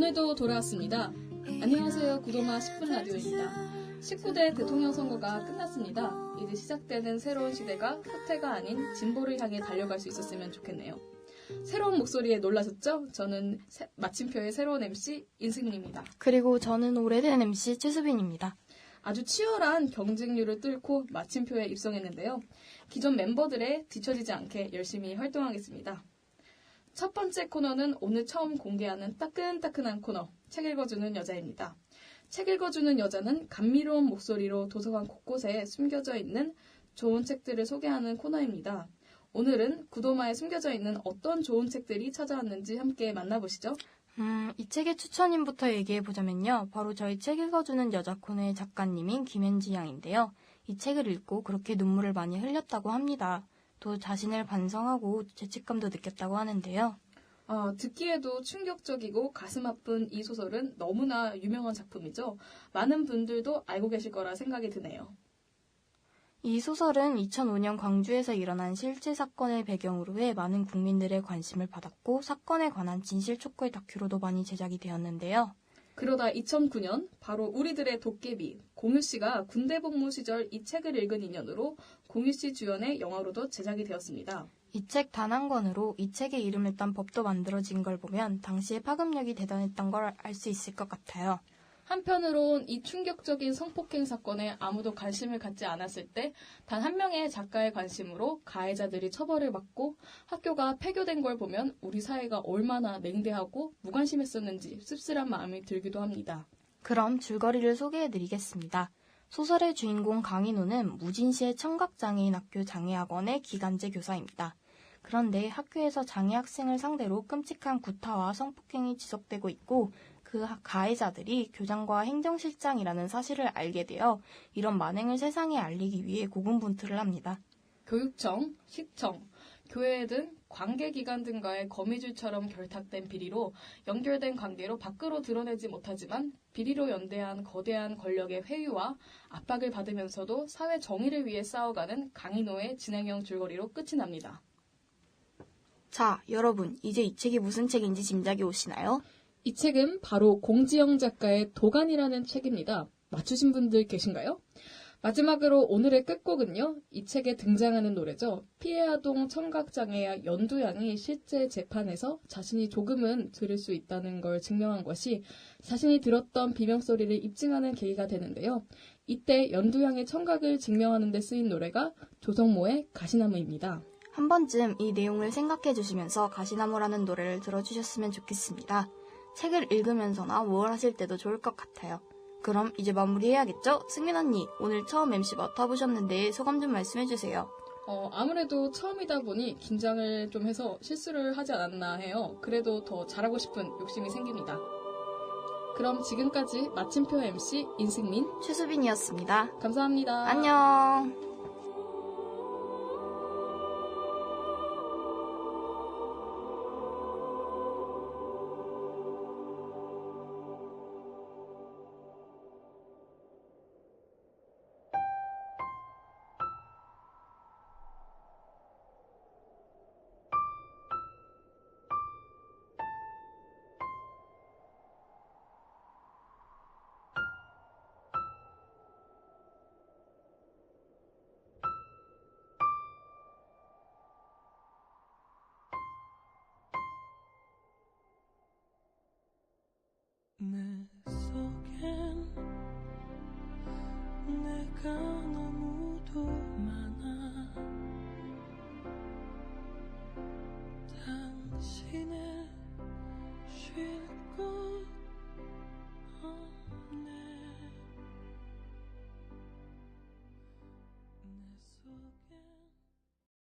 오늘도 돌아왔습니다. 안녕하세요. 구도마 10분 라디오입니다. 19대 대통령 선거가 끝났습니다. 이제 시작되는 새로운 시대가 후퇴가 아닌 진보를 향해 달려갈 수 있었으면 좋겠네요. 새로운 목소리에 놀라셨죠? 저는 새- 마침표의 새로운 MC 인승민입니다. 그리고 저는 오래된 MC 최수빈입니다. 아주 치열한 경쟁률을 뚫고 마침표에 입성했는데요. 기존 멤버들에 뒤처지지 않게 열심히 활동하겠습니다. 첫 번째 코너는 오늘 처음 공개하는 따끈따끈한 코너, 책 읽어주는 여자입니다. 책 읽어주는 여자는 감미로운 목소리로 도서관 곳곳에 숨겨져 있는 좋은 책들을 소개하는 코너입니다. 오늘은 구도마에 숨겨져 있는 어떤 좋은 책들이 찾아왔는지 함께 만나보시죠. 음, 이 책의 추천인부터 얘기해 보자면요. 바로 저희 책 읽어주는 여자 코너의 작가님인 김현지 양인데요. 이 책을 읽고 그렇게 눈물을 많이 흘렸다고 합니다. 또 자신을 반성하고 죄책감도 느꼈다고 하는데요. 아, 듣기에도 충격적이고 가슴 아픈 이 소설은 너무나 유명한 작품이죠. 많은 분들도 알고 계실 거라 생각이 드네요. 이 소설은 2005년 광주에서 일어난 실제 사건을 배경으로 해 많은 국민들의 관심을 받았고 사건에 관한 진실 촉구의 다큐로도 많이 제작이 되었는데요. 그러다 2009년 바로 우리들의 도깨비 공유 씨가 군대 복무 시절 이 책을 읽은 인연으로 공유 씨 주연의 영화로도 제작이 되었습니다. 이 책 단 한 권으로 이 책의 이름을 딴 법도 만들어진 걸 보면 당시의 파급력이 대단했던 걸 알 수 있을 것 같아요. 한편으론 이 충격적인 성폭행 사건에 아무도 관심을 갖지 않았을 때 단 한 명의 작가의 관심으로 가해자들이 처벌을 받고 학교가 폐교된 걸 보면 우리 사회가 얼마나 냉대하고 무관심했었는지 씁쓸한 마음이 들기도 합니다. 그럼 줄거리를 소개해드리겠습니다. 소설의 주인공 강인호는 무진시의 청각장애인 학교 장애학원의 기간제 교사입니다. 그런데 학교에서 장애 학생을 상대로 끔찍한 구타와 성폭행이 지속되고 있고 그 가해자들이 교장과 행정실장이라는 사실을 알게 되어 이런 만행을 세상에 알리기 위해 고군분투를 합니다. 교육청, 시청, 교회 등 관계기관 등과의 거미줄처럼 결탁된 비리로 연결된 관계로 밖으로 드러내지 못하지만 비리로 연대한 거대한 권력의 회유와 압박을 받으면서도 사회 정의를 위해 싸워가는 강인호의 진행형 줄거리로 끝이 납니다. 자, 여러분, 이제 이 책이 무슨 책인지 짐작이 오시나요? 이 책은 바로 공지영 작가의 도간이라는 책입니다. 맞추신 분들 계신가요? 마지막으로 오늘의 끝곡은요. 이 책에 등장하는 노래죠. 피해아동 청각장애아 연두양이 실제 재판에서 자신이 조금은 들을 수 있다는 걸 증명한 것이 자신이 들었던 비명소리를 입증하는 계기가 되는데요. 이때 연두양의 청각을 증명하는 데 쓰인 노래가 조성모의 가시나무입니다. 한 번쯤 이 내용을 생각해 주시면서 가시나무라는 노래를 들어주셨으면 좋겠습니다. 책을 읽으면서나 뭘 하실 때도 좋을 것 같아요. 그럼 이제 마무리해야겠죠? 승민 언니, 오늘 처음 MC 맡아보셨는데 소감 좀 말씀해 주세요. 어, 아무래도 처음이다 보니 긴장을 좀 해서 실수를 하지 않았나 해요. 그래도 더 잘하고 싶은 욕심이 생깁니다. 그럼 지금까지 마침표 MC 인승민 최수빈이었습니다. 감사합니다. 안녕. 내